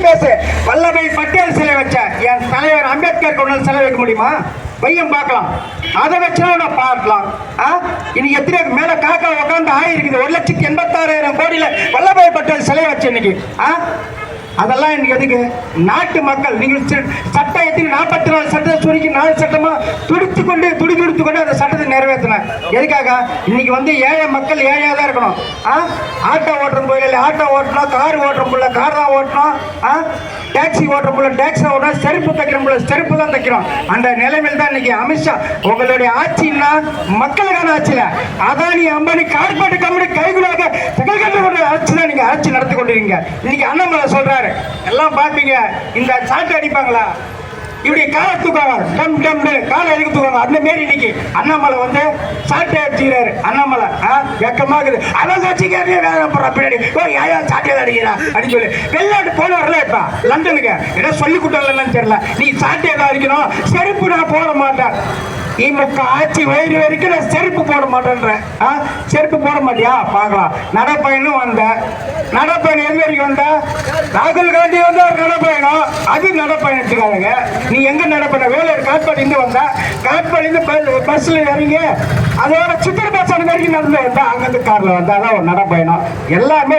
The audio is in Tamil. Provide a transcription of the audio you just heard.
பேசு. வல்லபாய் பட்டேல் சிலை வச்ச என் தலைவர் அம்பேத்கர் கொண்டு சிலை வைக்க முடியுமா? பையன் பார்க்கலாம். அதை வச்சுனா நான் பார்க்கலாம். ஆ? இன்னைக்கு எத்தனை மேல காக்கா உட்காந்து ஆயிருக்குது ஒரு லட்சத்தி எண்பத்தாறாயிரம் கோடியில வல்லபாய் பட்டேல் சிலை வச்சு இன்னைக்கு. ஆ? அதெல்லாம் எனக்கு எதுக்கு? நாட்டு மக்கள் நீங்கள் சட்டம் எத்தனை நாற்பத்தி நாலு சட்டம் சுருக்கி நாலு சட்டமா துடித்து கொண்டு கொண்டு அந்த சட்டத்தை நிறைவேற்றினேன். எதுக்காக? இன்னைக்கு வந்து ஏழை மக்கள் ஏழையாக தான் இருக்கணும். ஆ? ஆட்டோ ஓட்டுற போயில ஆட்டோ ஓட்டணும் கார் ஓட்டுற போல கார் தான் ஓட்டணும் ஆ? டாக்ஸி ஓட்டுற போல டாக்ஸி ஓட்டணும் செருப்பு தைக்கிற போல செருப்பு தான் தைக்கிறோம். அந்த நிலைமையில் தான் இன்னைக்கு அமித்ஷா உங்களுடைய ஆட்சின்னா மக்களுக்கான ஆட்சியில். அதானி அம்பானி கார்பரேட் கம்பெனி கைகுலாக திகழ்கின்ற ஒரு ஆட்சி தான் நீங்கள் ஆட்சி நடத்தி கொண்டிருக்கீங்க. இன்னைக்கு அண்ணாமலை சொல்கிறாரு எல்லாம் பார்ப்பீங்க இந்த சாட்டு அடிப்பாங்களா? இப்படி காலை தூக்குவாங்க. டம் டம்னு காலை எதுக்கு தூக்குவாங்க? அந்த மாரி இன்னைக்கு அண்ணாமலை வந்து சாட்டை அடிச்சுக்கிறாரு. அண்ணாமலை ஆ வெக்கமாகுது அதான் வச்சுக்கிறே வேலை போடுற? பின்னாடி ஓ ஏயா சாட்டை அடிக்கிறா? அப்படின்னு சொல்லி. வெளிநாட்டு போனவர்ல இப்ப லண்டனுக்கு. ஏதோ சொல்லி கொடுத்தாங்கன்னு தெரியல. நீ சாட்டை தான் அடிக்கணும். செருப்பு நான் போட மாட்டேன். திமுக ஆட்சி வயிறு வரைக்கும் நான் செருப்பு போட மாட்டேன்றேன். ஆ செருப்பு போட மாட்டியா? பார்க்கலாம். நடப்பயனும் வந்தேன் நடப்பயணம் எது வரைக்கும் வந்த? ராகுல் காந்தி வந்து ஒரு நடப்பயணம் அது நடப்பயணத்துக்காரங்க நீ எங்க நடப்பயணம் வேலூர் காட்பாடிந்து வந்த. காட்பாடிந்து பஸ்ல இறங்கி அதோட சித்திர பஸ் வரைக்கும் நடந்து வந்தா. அங்கிருந்து கார்ல வந்தா. அதான் ஒரு நடப்பயணம் எல்லாமே